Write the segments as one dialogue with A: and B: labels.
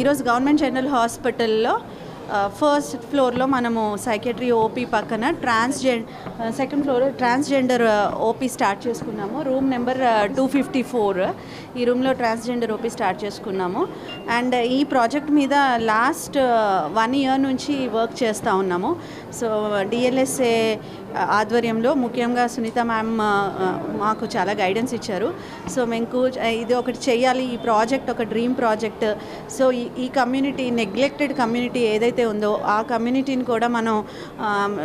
A: ఈరోజు government general హాస్పిటల్లో first ఫ్లోర్లో మనము సైకెట్రీ ఓపీ పక్కన transgender second floor transgender OP start చేసుకున్నాము. Room number two fifty four ఈ రూమ్లో ట్రాన్స్జెండర్ ఓపీ స్టార్ట్ చేసుకున్నాము. అండ్ ఈ ప్రాజెక్ట్ మీద లాస్ట్ వన్ ఇయర్ నుంచి వర్క్ చేస్తూ ఉన్నాము. సో డిఎల్ఎస్ఏ ఆధ్వర్యంలో ముఖ్యంగా సునీత మ్యామ్ మాకు చాలా గైడెన్స్ ఇచ్చారు. సో మేము ఇది ఒకటి చేయాలి ఈ ప్రాజెక్ట్ ఒక డ్రీమ్ ప్రాజెక్ట్ సో ఈ- ఈ కమ్యూనిటీ నెగ్లెక్టెడ్ కమ్యూనిటీ ఏదైతే ఉందో ఆ కమ్యూనిటీని కూడా మనం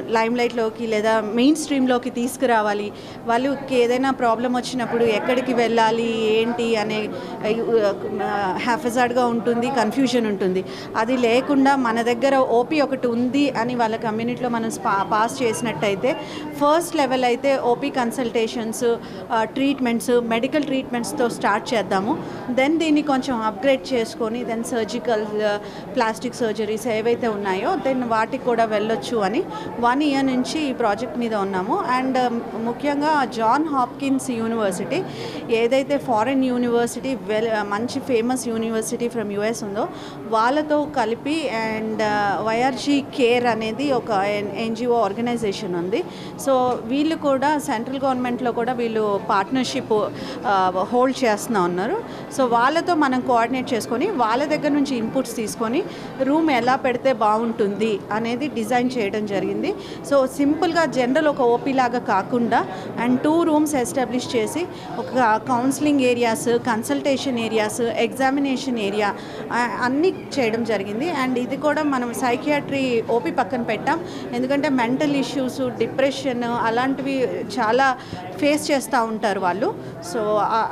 A: లైమ్లైట్లోకి లేదా మెయిన్ స్ట్రీమ్లోకి తీసుకురావాలి. వాళ్ళకి ఏదైనా ప్రాబ్లం వచ్చినప్పుడు ఎక్కడికి వెళ్ళాలి ఏంటి అనే హ్యాఫజార్డ్గా ఉంటుంది కన్ఫ్యూజన్ ఉంటుంది. అది లేకుండా మన దగ్గర ఓపీ ఒకటి ఉంది అని వాళ్ళ కమ్యూనిటీలో మనం స్పా- పాస్ చేసినట్టయితే ఫస్ట్ లెవెల్ అయితే ఓపీ కన్సల్టేషన్స్ ట్రీట్మెంట్స్ మెడికల్ ట్రీట్మెంట్స్తో స్టార్ట్ చేద్దాము. దెన్ దీన్ని కొంచెం అప్గ్రేడ్ చేసుకొని దెన్ సర్జికల్ ప్లాస్టిక్ సర్జరీస్ ఏవైతే ఉన్నాయో దెన్ వాటికి కూడా వెళ్ళొచ్చు అని వన్ ఇయర్ నుంచి ఈ ప్రాజెక్ట్ మీద ఉన్నాము. అండ్ um, ముఖ్యంగా జాన్ హాప్కిన్స్ యూనివర్సిటీ ఏదైతే ఫారిన్ యూనివర్సిటీ వెల్ మంచి ఫేమస్ యూనివర్సిటీ ఫ్రమ్ యుఎస్ ఉందో వాళ్ళతో కలిపి అండ్ వైఆర్జీ కేర్ అనేది ఒక ఎన్జిఓ ఆర్గనైజేషన్ ఉంది. సో వీళ్ళు కూడా సెంట్రల్ గవర్నమెంట్లో కూడా వీళ్ళు పార్ట్నర్షిప్ హోల్డ్ చేస్తున్నా ఉన్నారు. సో వాళ్ళతో మనం కోఆర్డినేట్ చేసుకొని వాళ్ళ దగ్గర నుంచి ఇన్పుట్స్ తీసుకొని రూమ్ ఎలా పెడితే బాగుంటుంది అనేది డిజైన్ చేయడం జరిగింది. సో సింపుల్గా జనరల్ ఒక ఓపీ లాగా కాకుండా అండ్ టూ రూమ్స్ ఎస్టాబ్లిష్ చేసి ఒక counselling areas consultation areas examination area అన్నీ చేయడం జరిగింది. అండ్ ఇది కూడా మనం సైకియాట్రీ ఓపీ పక్కన పెట్టాం. ఎందుకంటే మెంటల్ ఇష్యూస్ డిప్రెషన్ అలాంటివి చాలా ఫేస్ చేస్తూ ఉంటారు వాళ్ళు. సో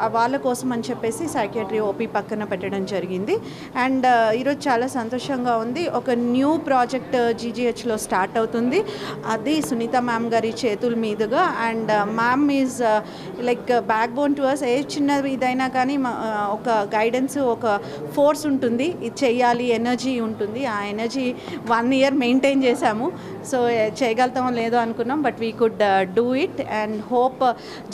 A: వాళ్ళ కోసం అని చెప్పేసి సైకియాట్రీ ఓపీ పక్కన పెట్టడం జరిగింది. అండ్ uh, ఈరోజు చాలా సంతోషంగా ఉంది. ఒక న్యూ ప్రాజెక్ట్ జీజీహెచ్లో స్టార్ట్ అవుతుంది. అది సునీత మ్యామ్ గారి చేతుల మీదుగా. And ma'am is like backbone to us a చిన్నది ఇదైనా కానీ మా- uh, ఒక గైడెన్స్ ఒక ఫోర్స్ ఉంటుంది. ఇది చేయాలి ఎనర్జీ ఉంటుంది. ఆ ఎనర్జీ వన్ ఇయర్ మెయింటైన్ చేశాము. సో చేయగలుగుతామో లేదో అనుకున్నాం. But we could do it and hope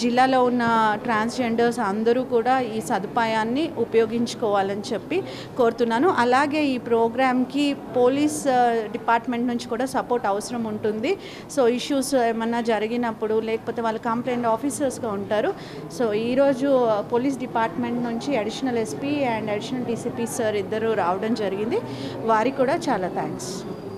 A: జిల్లాలో ఉన్న ట్రాన్స్జెండర్స్ అందరూ కూడా ఈ సదుపాయాన్ని ఉపయోగించుకోవాలని చెప్పి కోరుతున్నాను. అలాగే ఈ ప్రోగ్రామ్కి పోలీస్ uh, డిపార్ట్మెంట్ నుంచి కూడా సపోర్ట్ అవసరం ఉంటుంది. సో ఇష్యూస్ ఏమన్నా జరిగినప్పుడు లేకపోతే వాళ్ళు కంప్లైంట్ ఆఫీసర్స్గా ఉంటారు. సో ఈరోజు uh, పోలీస్ డిపార్ట్మెంట్ నుంచి additional SP and additional DCP sir ఇద్దరు రావడం జరిగింది. వారికి కూడా చాలా థ్యాంక్స్